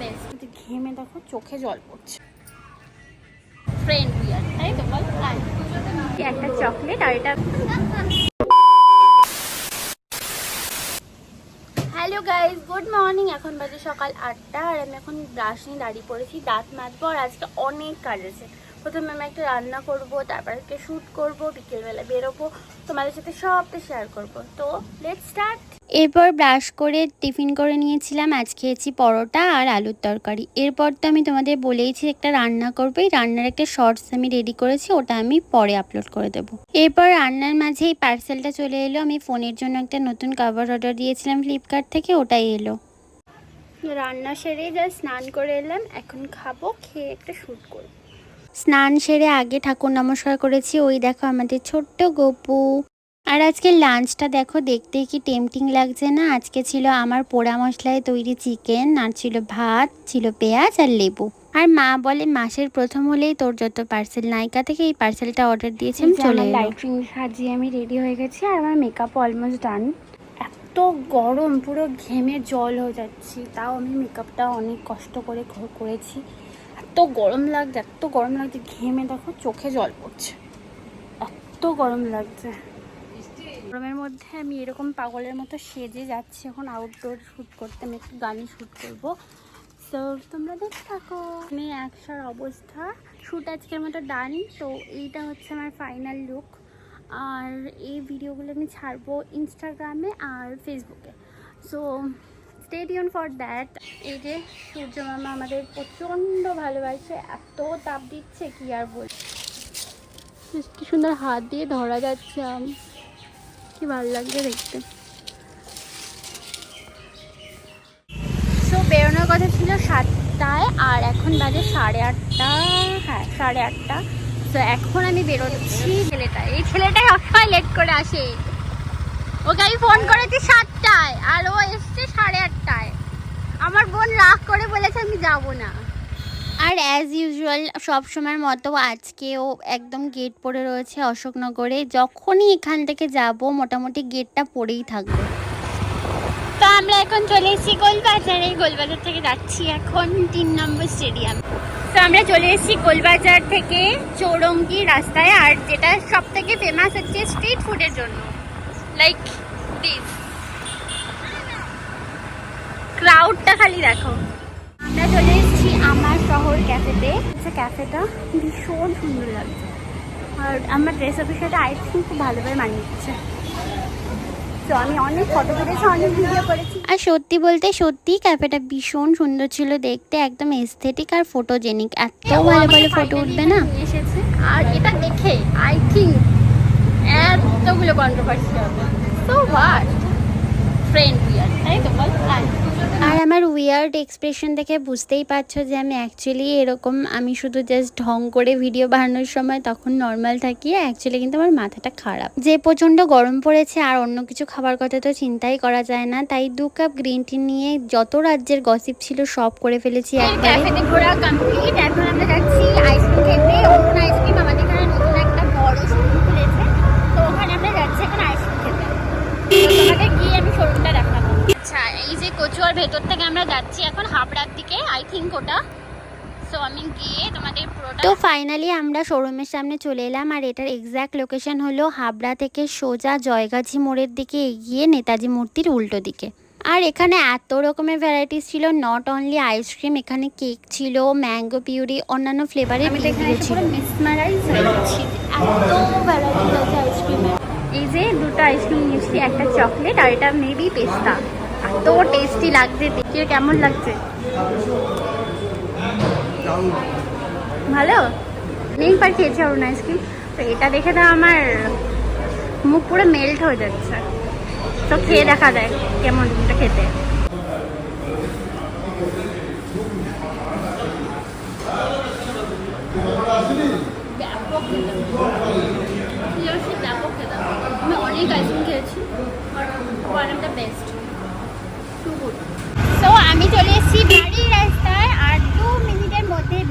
Best ঘেমে দেখো চোখে জল পড়ছে। ফ্রেন্ড উইয়ার তাই তো? বল একটা চকলেট আর এটা হ্যালো গাইজ গুড মর্নিং এখন বাজে সকাল আটটা আর আমি এখন ব্রাশ নিয়ে দাঁড়িয়ে পড়েছি দাঁত মাজবো আর আজকে অনেক কাজ আছে। প্রথমে আমি একটা রান্না করব তারপর একটা শ্যুট করব বিকেলবেলা বেরোবো তোমাদের সাথে সবটা শেয়ার করব। তো লেট স্টার্ট এরপর ব্রাশ করে টিফিন করে নিয়েছিলাম আজ খেয়েছি পরোটা আর আলুর তরকারি। এরপর তো আমি তোমাদের বলেইছি একটা রান্না করব। রান্নার একটা শর্টস আমি রেডি করেছি ওটা আমি পরে আপলোড করে দেবো। এরপর রান্নার মাঝে এই পার্সেলটা চলে এলো। আমি ফোনের জন্য একটা নতুন কাভার অর্ডার দিয়েছিলাম ফ্লিপকার্ট থেকে ওটাই এলো। রান্না সেরে যা স্নান করে এলাম এখন খাব খেয়ে একটা শ্যুট করব। স্নান সেরে আগে ঠাকুর নমস্কার করেছি। ওই দেখো আমাদের ছোট্ট গপু। আর আজকে লাঞ্চটা দেখো দেখতে কি টেমটিং লাগছে না? আজকে ছিল আমার পোড়া মশলায় তৈরি চিকেন আর ছিল ভাত ছিল পেঁয়াজ আর লেবু। আর মা বলে মাসের প্রথম হলেই তোর যত পার্সেল নাইকা থেকে এই পার্সেলটা অর্ডার দিয়েছিলাম চলে লাইটিং সাজিয়ে আমি রেডি হয়ে গেছি আর আমার মেকআপ অলমোস্ট ডান এত গরম পুরো ঘেমে জল হয়ে যাচ্ছি তাও আমি মেকআপটা অনেক কষ্ট করে করেছি। এত গরম লাগছে এত গরম লাগছে ঘেমে দেখো চোখে জল পড়ছে। এত গরম লাগছে। গরমের মধ্যে আমি এরকম পাগলের মতো সেজে যাচ্ছি এখন আউটডোর শ্যুট করতে। আমি একটু গানই শ্যুট করব। তো তোমরা দেখতে থাকো। আমি একসার অবস্থা। শ্যুট আজকের মতো ডান তো এইটা হচ্ছে আমার ফাইনাল লুক আর এই ভিডিওগুলো আমি ছাড়বো ইনস্টাগ্রামে আর ফেসবুকে so stay tune for that এই যে সূর্য মামা আমাদের প্রচণ্ড ভালোবাসে। এত তাপ দিচ্ছে, কি আর বল কি সুন্দর হাত দিয়ে ধরা যাচ্ছে আম কি ভালো লাগছে দেখতে। বেরোনোর কথা ছিল সাতটায় আর এখন বাজে সাড়ে আটটা হ্যাঁ সাড়ে আটটা। তো এখন আমি বেরোচ্ছি ছেলেটা এই ছেলেটাই সবসময় লেট করে আসে। ওকে আমি ফোন করেছি সাতটায় আর ও এসছে সাড়ে আটটায়। আমার বোন রাগ করে বলেছে আমি যাব না। আর অ্যাজ ইউজুয়াল সব সময়ের মতো আজকেও একদম গেট পড়ে রয়েছে অশোকনগরে। যখনই এখান থেকে যাব, মোটামুটি গেটটা পড়েই থাকবে। তো আমরা এখন চলে এসেছি গোলবাজারে। গোলবাজার থেকে যাচ্ছি এখন তিন নম্বর স্টেডিয়াম। তো আমরা চলে এসেছি গোলবাজার থেকে চৌরঙ্গি রাস্তায়, আর যেটা সব থেকে ফেমাস হচ্ছে স্ট্রিট ফুডের জন্য। লাইক দিস ক্রাউডটা খালি দেখো। আমরা চলে এসেছি আমার শহর ক্যাফেতে। হচ্ছে ক্যাফেটা ভীষণ সুন্দর লাগছে। আর আমার ড্রেস আপের সাথে আইসক্রিম খুব ভালোভাবে মানিয়েছে তো আমি অনেক ফটো তুলেছি অনেক আর সত্যি বলতে সত্যি ক্যাফেটা ভীষণ সুন্দর ছিল দেখতে একদম এস্থেটিক আর ফটোজেনিক এত ভালো ভালো ফটো উঠবে না? এসেছে। আর এটা দেখে আই থিঙ্ক এতগুলো কন্ট্রোভার্সি হবে। সো হোয়াট ফ্রেন্ড উইয়ার তাই তো? বল আর আমার উইয়ার্ড এক্সপ্রেশন দেখে বুঝতেই পারছ যে আমি অ্যাকচুয়ালি এরকম আমি শুধু জাস্ট ঢং করে ভিডিও বানানোর সময় তখন নর্মাল থাকি অ্যাকচুয়ালি কিন্তু আমার মাথাটা খারাপ। যে প্রচণ্ড গরম পড়েছে আর অন্য কিছু খাবার কথা তো চিন্তাই করা যায় না তাই দু কাপ গ্রিন টি নিয়ে যত রাজ্যের গসিপ ছিল সব করে ফেলেছি একবারে। ঘোরা কমপ্লিট এখন কচুয়ার ভেতর থেকে আমরা যাচ্ছি এখন হাবড়ার দিকে আই থিঙ্ক ওটা। সো আমি গিয়ে তোমাদের পুরোটা তো ফাইনালি আমরা শোরুমের সামনে চলে এলাম আর এটার এক্স্যাক্ট লোকেশন হলো হাবড়া থেকে সোজা জয়গাছি মোড়ের দিকে এগিয়ে নেতাজি মূর্তির উল্টো দিকে। আর এখানে এত রকমের ভ্যারাইটিস ছিল নট অনলি আইসক্রিম এখানে কেক ছিল ম্যাঙ্গো পিউরি অন্যান্য ফ্লেভারের ছিল। মিসমারাইজ এত ভ্যারাইটিস আছে আইসক্রিমের এই যে দুটো আইসক্রিম নিয়েছি একটা চকলেট আর এটা মেবি পেস্তা এত টেস্টি লাগছে দেখে কেমন লাগছে? ভালো? নেইবার খেয়েছি অরুণ আইসক্রিম। তো এটা দেখে তো আমার মুখ পুরো মেল্ট হয়ে যাচ্ছে। তো খেয়ে দেখা যায় কেমন এটা খেতে। ব্যাপক খেতে ব্যাপক খেতাম আমি অনেক আইসক্রিম খেয়েছি দ্য বেস্ট সো আমি চলে এসেছি বাড়ির রাস্তায় আর দু মিনিটের মধ্যেই